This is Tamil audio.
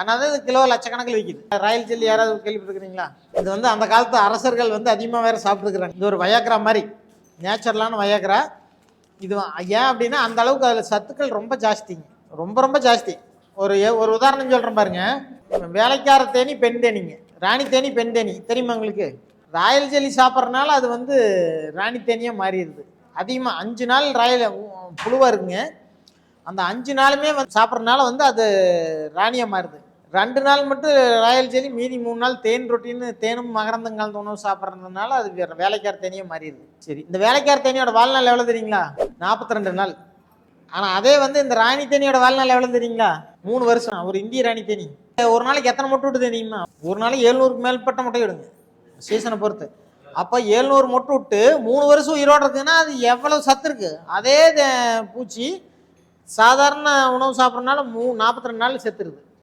ஆனால் தான் இது கிலோ லட்சக்கணக்கில் விற்கிது ராயல் ஜெல்லி யாராவது கேள்விப்பட்டிருக்கிறீங்களா? இது வந்து அந்த காலத்து அரசர்கள் வந்து அதிகமாக வேறு சாப்பிட்டுருக்குறாங்க. இது ஒரு வயாக்கரா மாதிரி. நேச்சுரலான வயாக்கரா இது ஏன் அப்படின்னா அந்த அளவுக்கு அதில் சத்துக்கள் ரொம்ப ஜாஸ்திங்க. ரொம்ப ரொம்ப ஜாஸ்தி. ஒரு ஒரு உதாரணம் சொல்கிறேன் பாருங்க. வேலைக்கார தேனி பெண் தேனிங்க. ராணி தேனி பெண் தேனி. தெரியுமா உங்களுக்கு? ராயல் ஜெல்லி சாப்பிட்றனால அது வந்து ராணி தேனியாக மாறிடுது. அதிகமாக அஞ்சு நாள் ராயல் புழுவாக இருக்குங்க. அந்த அஞ்சு நாளுமே வந்து சாப்பிட்றனால வந்து அது ராணியாக மாறுது. ரெண்டு நாள் மட்டும் ராயல் ஜெல்லி மீதி மூணு நாள் தேன் ரொட்டின்னு தேனும் மகரந்தம் கலந்த உணவு சாப்பிட்றதுனால அது வேற வேலைக்கார தேனியாக மாறிடுது. சரி இந்த வேலைக்கார தேனியோட வாழ்நாள் எவ்வளோ தெரியுங்களா? நாற்பத்தி ரெண்டு நாள். ஆனால் அதே வந்து இந்த ராணி தேனியோட வாழ்நாள் எவ்வளோ தெரியுங்களா? மூணு வருஷம். ஒரு இந்திய ராணி தேனி. ஒரு நாளைக்கு எத்தனை முட்டை விட்டு தெரியுமா? ஒரு நாளைக்கு எழுநூறுக்கு மேற்பட்ட முட்டை விடுங்க சீசனை பொறுத்து. அப்போ எழுநூறு மொட்டை விட்டு மூணு வருஷம் உயிரோடு இருக்குதுன்னா அது எவ்வளோ சத்து இருக்குது அதே பூச்சி சாதாரண உணவு சாப்பிட்றதுனால மூ நாற்பத்தி ரெண்டு நாள் செத்துருது.